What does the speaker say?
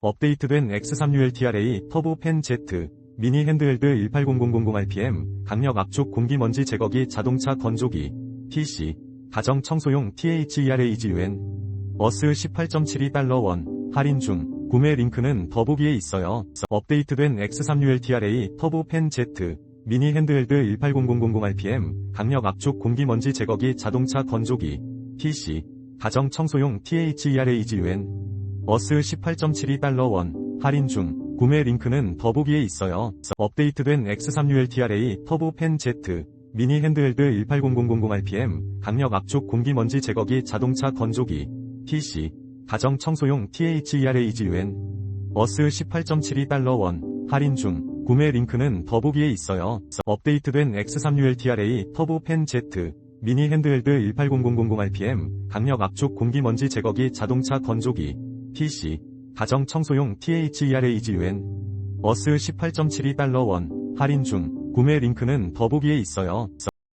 업데이트된 X3ULTRA 터보 펜 Z 미니 핸드헬드 180000RPM 강력 압축 공기먼지 제거기 자동차 건조기 PC 가정 청소용 THERAGUN 어스 18.72달러 원 할인 중 구매 링크는 더보기에 있어요. 업데이트된 X3ULTRA 터보 펜 Z 미니 핸드헬드 180000RPM 강력 압축 공기먼지 제거기 자동차 건조기 PC 가정 청소용 THERAGUN 어스 18.72달러 원 할인 중 구매 링크는 더보기에 있어요. 업데이트된 X3ULTRA 터보 펜 Z 미니 핸드헬드 180000RPM 강력 압축 공기먼지 제거기 자동차 건조기 PC 가정 청소용 THERAGUN 어스 18.72달러 원 할인 중 구매 링크는 더보기에 있어요. 업데이트된 X3ULTRA 터보 펜 Z 미니 핸드헬드 180000RPM 강력 압축 공기먼지 제거기 자동차 건조기 PC 가정 청소용 THERAGUN 어스 18.72달러 원 할인 중 구매 링크는 더보기에 있어요.